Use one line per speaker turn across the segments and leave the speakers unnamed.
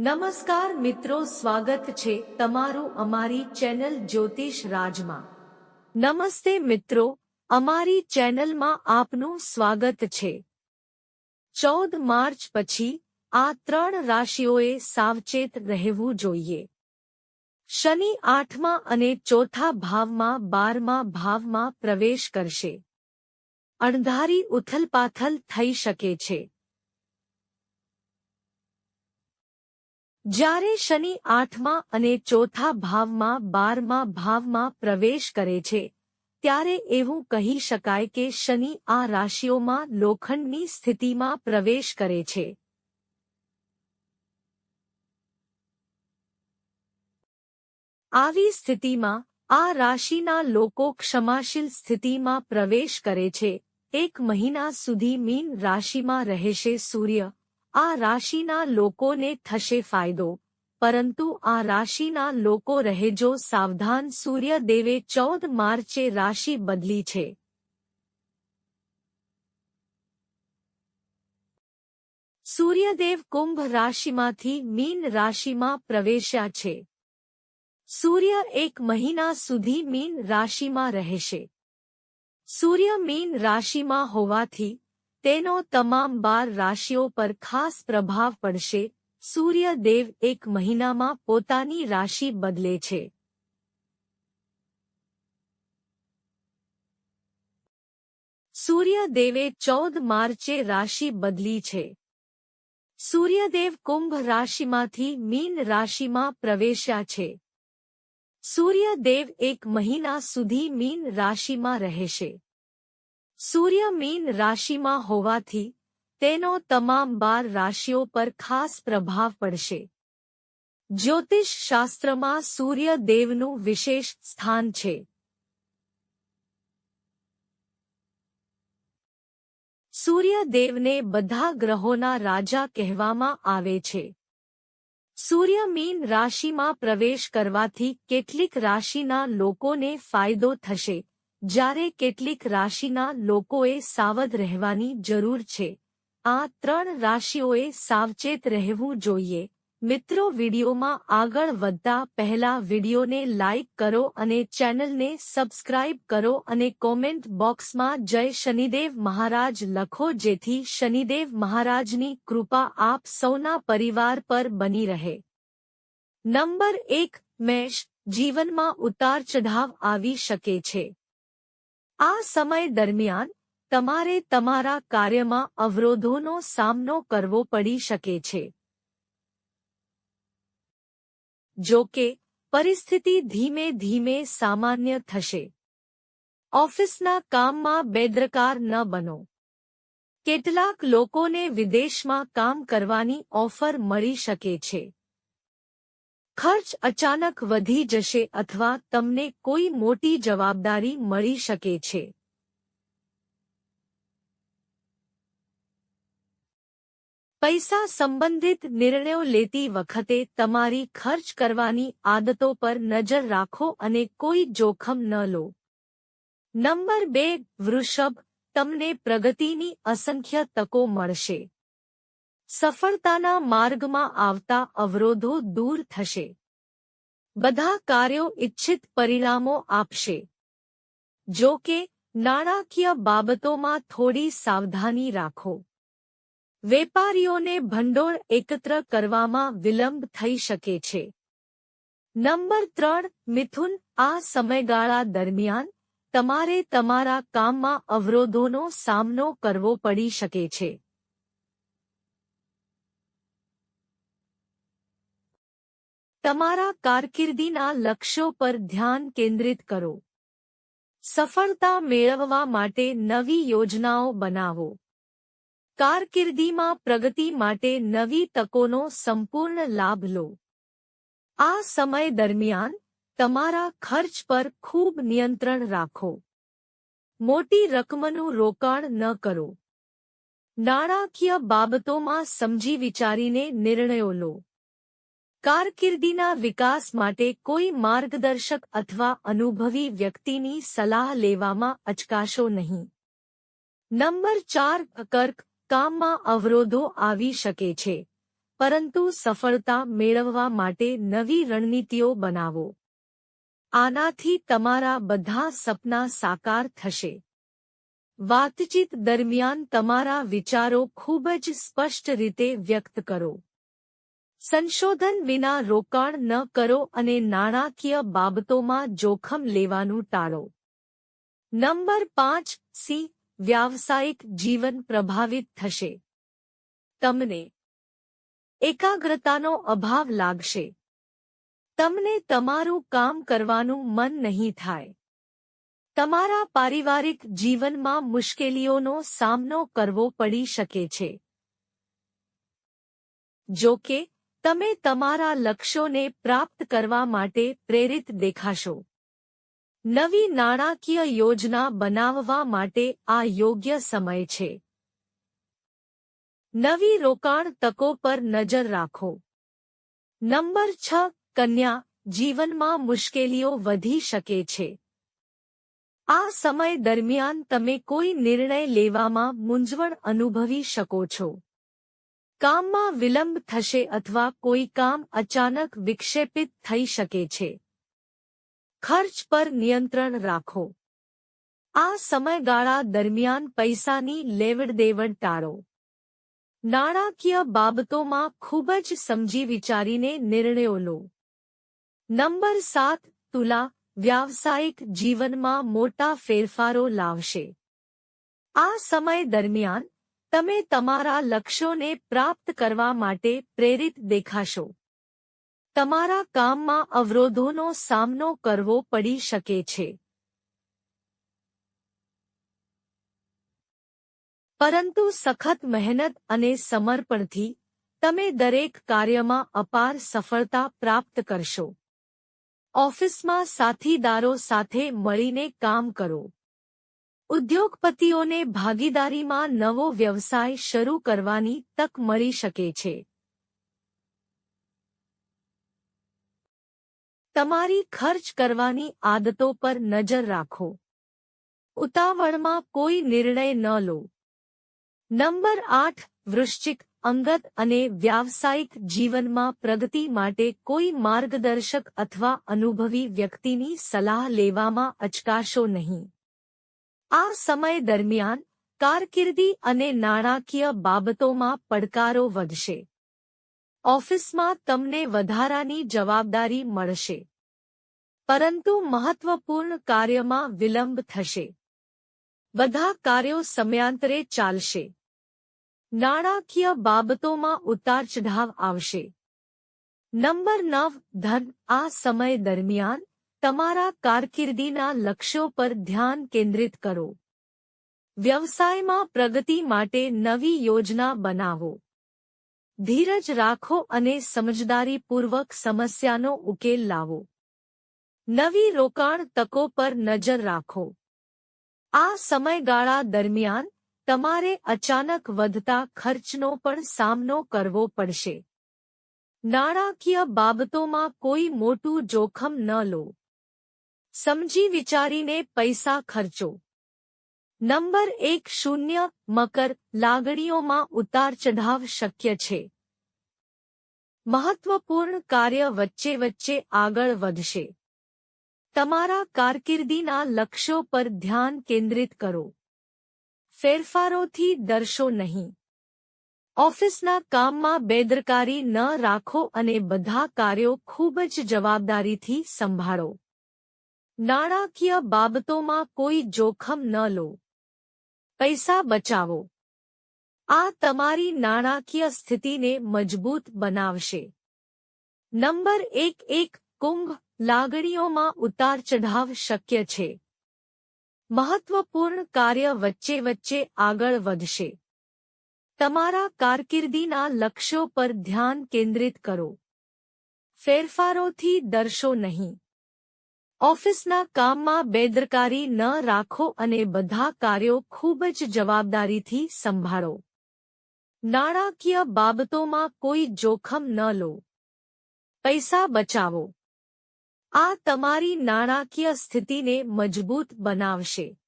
નમસ્કાર મિત્રો, સ્વાગત છે તમારું અમારી ચેનલ જ્યોતિષ રાજમાં. નમસ્તે મિત્રો, અમારી ચેનલમાં આપનું સ્વાગત છે. ચૌદ માર્ચ પછી આ ત્રણ રાશિઓએ સાવચેત રહેવું જોઈએ. શનિ આઠમા અને ચોથા ભાવમાં બારમા ભાવમાં પ્રવેશ કરશે. અણધારી ઉથલપાથલ થઈ શકે છે. જ્યારે શનિ આઠમા અને ચોથા ભાવમાં બારમા ભાવમાં પ્રવેશ કરે છે, ત્યારે એવું કહી શકાય કે શનિ આ રાશિઓમાં લોખંડની સ્થિતિમાં પ્રવેશ કરે છે. આવી સ્થિતિમાં આ રાશિના લોકો ક્ષમાશીલ સ્થિતિમાં પ્રવેશ કરે છે. એક મહિના સુધી મીન રાશિમાં રહેશે સૂર્ય આ રાશિના લોકોને થશે ફાયદો. પરંતુ આ રાશિના લોકો રહેજો સાવધાન સૂર્યદેવે ચૌદ માર્ચે રાશિ બદલી છે. સૂર્યદેવ કુંભ રાશિમાંથી મીન રાશિમાં પ્રવેશ્યા છે. સૂર્ય એક મહિના સુધી મીન રાશિમાં રહેશે. સૂર્ય મીન રાશિમાં હોવાથી તેનો તમામ બાર રાશિઓ પર ખાસ પ્રભાવ પડશે. સૂર્યદેવ એક મહિનામાં પોતાની રાશિ બદલે છે. સૂર્યદેવે ચૌદ માર્ચે રાશિ બદલી છે. સૂર્યદેવ કુંભ રાશિમાંથી મીન રાશિમાં પ્રવેશ્યા છે. સૂર્યદેવ એક મહિના સુધી મીન રાશિમાં રહેશે. સૂર્ય મીન રાશિમાં હોવાથી તેનો તમામ બાર રાશિઓ પર ખાસ પ્રભાવ પડશે. જ્યોતિષ શાસ્ત્રમાં સૂર્યદેવનું વિશેષ સ્થાન છે. સૂર્યદેવને બધા ગ્રહોના રાજા કહેવામાં આવે છે. સૂર્ય મીન રાશિમાં પ્રવેશ કરવાથી કેટલીક રાશિના લોકોને ફાયદો થશે. જ્યારે કેટલીક રાશિના લોકોએ સાવધ રહેવાની જરૂર છે. આ ત્રણ રાશિઓએ સાવચેત રહેવું જોઈએ. મિત્રો, વિડીયોમાં આગળ વધતા પહેલા વિડીયોને લાઇક કરો અને ચેનલને સબસ્ક્રાઇબ કરો અને કોમેન્ટ બોક્સમાં જય શનિદેવ મહારાજ લખો જેથી શનિદેવ મહારાજની કૃપા આપ સૌના પરિવાર પર બની રહે. નંબર એક, મેષ જીવનમાં ઉતાર ચઢાવ આવી શકે છે. આ સમય દરમિયાન, તમારે તમારા કાર્યમાં અવરોધોનો સામનો કરવો પડી શકે છે. જો કે, પરિસ્થિતિ ધીમે ધીમે સામાન્ય થશે. ઓફિસના કામમાં બેદરકાર ન બનો. કેટલાક લોકોને વિદેશમાં કામ કરવાની ઓફર મળી શકે છે. ખર્ચ અચાનક વધી જશે અથવા તમને કોઈ મોટી જવાબદારી મળી શકે છે. પૈસા સંબંધિત નિર્ણયો લેતી વખતે તમારી ખર્ચ કરવાની આદતો પર નજર રાખો અને કોઈ જોખમ ન લો. નંબર બે, વૃષભ, તમને પ્રગતિની અસંખ્ય તકો મળશે. સફળતાના માર્ગમાં આવતા અવરોધો દૂર થશે. બધા કાર્યો ઇચ્છિત પરિણામો આપશે. જો કે, નાણાકીય બાબતોમાં થોડી સાવધાની રાખો. વેપારીઓને ભંડોળ એકત્ર કરવામાં વિલંબ થઈ શકે છે. નંબર ત્રણ, મિથુન, આ સમયગાળા દરમિયાન તમારે તમારા કામમાં અવરોધોનો સામનો કરવો પડી શકે છે. તમારા કારકિર્દીના લક્ષ્યો પર ધ્યાન કેન્દ્રિત કરો. સફળતા મેળવવા માટે નવી યોજનાઓ બનાવો. કારકિર્દીમાં પ્રગતિ માટે નવી તકોનો સંપૂર્ણ લાભ લો. આ સમય દરમિયાન તમારા ખર્ચ પર ખૂબ નિયંત્રણ રાખો. મોટી રકમનું રોકાણ ન કરો. નાણાકીય બાબતોમાં સમજી વિચારીને નિર્ણયો લો. કારકિર્દીના વિકાસ માટે કોઈ માર્ગદર્શક અથવા અનુભવી વ્યક્તિની સલાહ લેવામાં અચકાશો નહીં. નંબર ચાર કર્ક કામમાં અવરોધો આવી શકે છે. પરંતુ સફળતા મેળવવા માટે નવી રણનીતિઓ બનાવો. આનાથી તમારા બધા સપના સાકાર થશે. વાતચીત દરમિયાન તમારા વિચારો ખૂબ જ સ્પષ્ટ રીતે વ્યક્ત કરો. સંશોધન વિના રોકાણ ન કરો અને નાણાકીય બાબતોમાં જોખમ લેવાનું ટાળો. નંબર પાંચ, સી, વ્યાવસાયિક જીવન પ્રભાવિત થશે. તમને એકાગ્રતાનો અભાવ લાગશે. તમને તમારું કામ કરવાનું મન નહીં થાય. તમારા પારિવારિક જીવનમાં મુશ્કેલીઓનો સામનો કરવો પડી શકે છે. જો કે તમે તમારા લક્ષ્યોને પ્રાપ્ત કરવા માટે પ્રેરિત દેખાશો. નવી નાણાકીય યોજના બનાવવા માટે આ યોગ્ય સમય છે. નવી રોકાણ તકો પર નજર રાખો. નંબર છ, કન્યા જીવનમાં મુશ્કેલીઓ વધી શકે છે. આ સમય દરમિયાન તમે કોઈ નિર્ણય લેવામાં મૂંઝવણ અનુભવી શકો છો. કામમાં વિલંબ થશે અથવા કોઈ કામ અચાનક વિક્ષેપિત થઈ શકે છે. ખર્ચ પર નિયંત્રણ રાખો. આ સમયગાળા દરમિયાન પૈસાની લેવડદેવડ ટાળો. નાણાકીય બાબતોમાં ખૂબ જ સમજી વિચારીને નિર્ણયો લો. નંબર સાત, તુલા, વ્યાવસાયિક જીવનમાં મોટા ફેરફારો લાવશે. આ સમય દરમિયાન તમે તમારા લક્ષ્યોને પ્રાપ્ત કરવા માટે પ્રેરિત દેખાશો. તમારા કામમાં અવરોધોનો સામનો કરવો પડી શકે છે. પરંતુ સખત મહેનત અને સમર્પણથી તમે દરેક કાર્યમાં અપાર સફળતા પ્રાપ્ત કરશો. ઓફિસમાં સાથીદારો સાથે મળીને કામ કરો. ઉદ્યોગપતિઓને ભાગીદારીમાં નવો વ્યવસાય શરૂ કરવાની તક મળી શકે છે. તમારી ખર્ચ કરવાની આદતો પર નજર રાખો. ઉતાવળમાં કોઈ નિર્ણય ન લો. નંબર આઠ, વૃશ્ચિક અંગત અને વ્યાવસાયિક જીવનમાં પ્રગતિ માટે કોઈ માર્ગદર્શક અથવા અનુભવી વ્યક્તિની સલાહ લેવામાં અચકાશો નહીં. આ સમય દરમિયાન કારકિર્દી અને નાણાકીય બાબતોમાં પડકારો વધશે. ઓફિસમાં તમને વધારાની જવાબદારી મળશે. પરંતુ મહત્વપૂર્ણ કાર્યમાં વિલંબ થશે. બધા કાર્યો સમયાંતરે ચાલશે. નાણાકીય બાબતોમાં ઉતાર ચઢાવ આવશે. નંબર નવ, ધન. આ સમય દરમિયાન તમારા કારકિર્દીના લક્ષ્યો પર ધ્યાન કેન્દ્રિત કરો. વ્યવસાયમાં પ્રગતિ માટે નવી યોજના બનાવો. ધીરજ રાખો અને સમજદારીપૂર્વક સમસ્યાનો ઉકેલ લાવો. નવી રોકાણ તકો પર નજર રાખો. આ સમયગાળા દરમિયાન તમારે અચાનક વધતા ખર્ચનો પણ સામનો કરવો પડશે. નાણાકીય બાબતોમાં કોઈ મોટું જોખમ ન લો. સમજી વિચારીને પૈસા ખર્ચો. નંબર એક શૂન્ય મકર લાગણીઓમાં ઉતાર ચઢાવ શક્ય છે. મહત્વપૂર્ણ કાર્ય વચ્ચે વચ્ચે આગળ વધશે. તમારા કારકિર્દીના લક્ષ્યો પર ધ્યાન કેન્દ્રિત કરો. ફેરફારોથી ડરશો નહીં. ઓફિસના કામમાં બેદરકારી ન રાખો અને બધા કાર્યો ખૂબ જ જવાબદારીથી સંભાળો. નાણાકીય બાબતોમાં કોઈ જોખમ ન લો. પૈસા બચાવો. આ તમારી નાણાકીય સ્થિતિને મજબૂત બનાવશે. નંબર એક એક કુંભ લાગણીઓમાં ઉતાર ચઢાવ શક્ય છે. મહત્વપૂર્ણ કાર્ય વચ્ચે વચ્ચે આગળ વધશે. તમારા કારકિર્દીના લક્ષ્યો પર ધ્યાન કેન્દ્રિત કરો. ફેરફારોથી ડરશો નહીં. ઓફિસના કામમાં બેદરકારી ન રાખો અને બધા કાર્યો ખૂબ જ જવાબદારીથી સંભાળો. નાણાકીય બાબતોમાં કોઈ જોખમ ન લો. પૈસા બચાવો. આ તમારી નાણાકીય સ્થિતિને મજબૂત બનાવશે.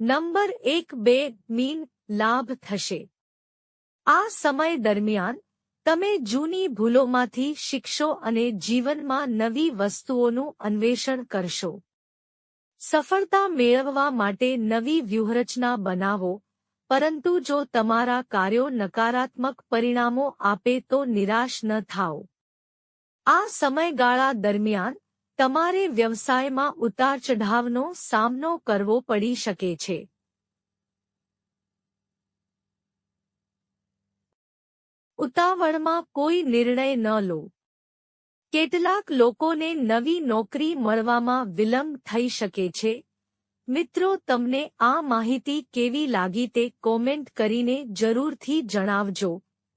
નંબર એક બે મીન લાભ થશે. આ સમય દરમિયાન તમે જૂની ભૂલોમાંથી શીખશો અને જીવનમાં નવી વસ્તુઓનું અન્વેષણ કરશો. સફળતા મેળવવા માટે નવી વ્યૂહરચના બનાવો, પરંતુ જો તમારા કાર્યો નકારાત્મક પરિણામો આપે તો નિરાશ ન થાઓ. આ સમયગાળા દરમિયાન, તમારે વ્યવસાયમાં ઉતાર ચઢાવનો સામનો કરવો પડી શકે છે. ઉતાવળમાં કોઈ નિર્ણય ન લો. કેટલાક લોકોને નવી નોકરી મળવામાં વિલંબ થઈ શકે છે. મિત્રો, તમને આ માહિતી કેવી લાગી તે કોમેન્ટ કરીને જરૂરથી જણાવજો.